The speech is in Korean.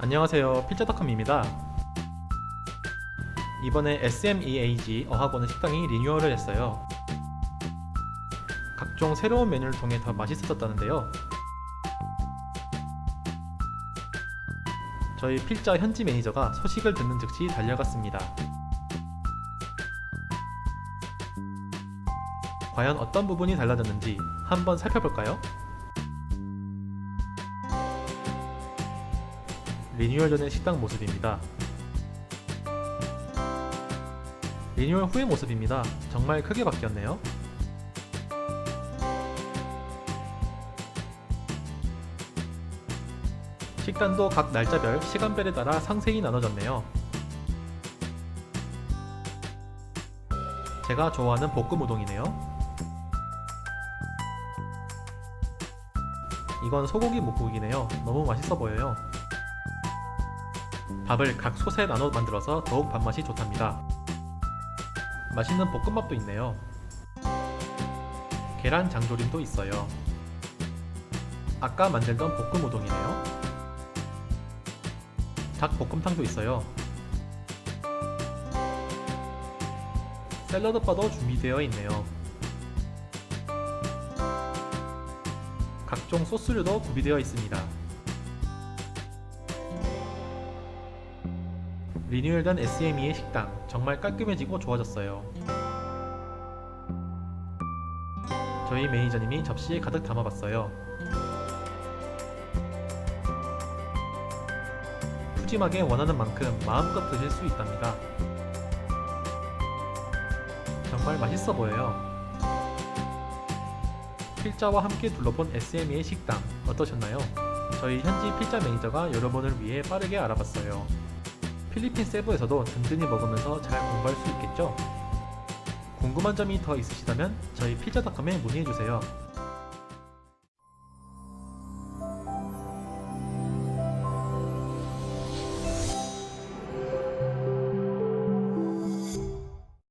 안녕하세요. 필자닷컴입니다. 이번에 SMEAG 어학원의 식당이 리뉴얼을 했어요. 각종 새로운 메뉴를 통해 더 맛있어졌다는데요. 저희 필자 현지 매니저가 소식을 듣는 즉시 달려갔습니다. 과연 어떤 부분이 달라졌는지 한번 살펴볼까요? 리뉴얼 전의 식당 모습입니다. 리뉴얼 후의 모습입니다. 정말 크게 바뀌었네요. 식단도 각 날짜별, 시간별에 따라 상세히 나눠졌네요. 제가 좋아하는 볶음 우동이네요. 이건 소고기 묵국이네요. 너무 맛있어 보여요. 밥을 각 솥에 나눠 만들어서 더욱 밥맛이 좋답니다. 맛있는 볶음밥도 있네요. 계란 장조림도 있어요. 아까 만들던 볶음 우동이네요. 닭 볶음탕도 있어요. 샐러드 바도 준비되어 있네요. 각종 소스류도 구비되어 있습니다. 리뉴얼된 SME의 식당 정말 깔끔해지고 좋아졌어요. 저희 매니저님이 접시에 가득 담아봤어요. 푸짐하게 원하는 만큼 마음껏 드실 수 있답니다. 정말 맛있어 보여요. 필자와 함께 둘러본 SME의 식당 어떠셨나요? 저희 현지 필자 매니저가 여러분을 위해 빠르게 알아봤어요. 필리핀 세부에서도 든든히 먹으면서 잘 공부할 수 있겠죠? 궁금한 점이 더 있으시다면 저희 피자닷컴에 문의해주세요.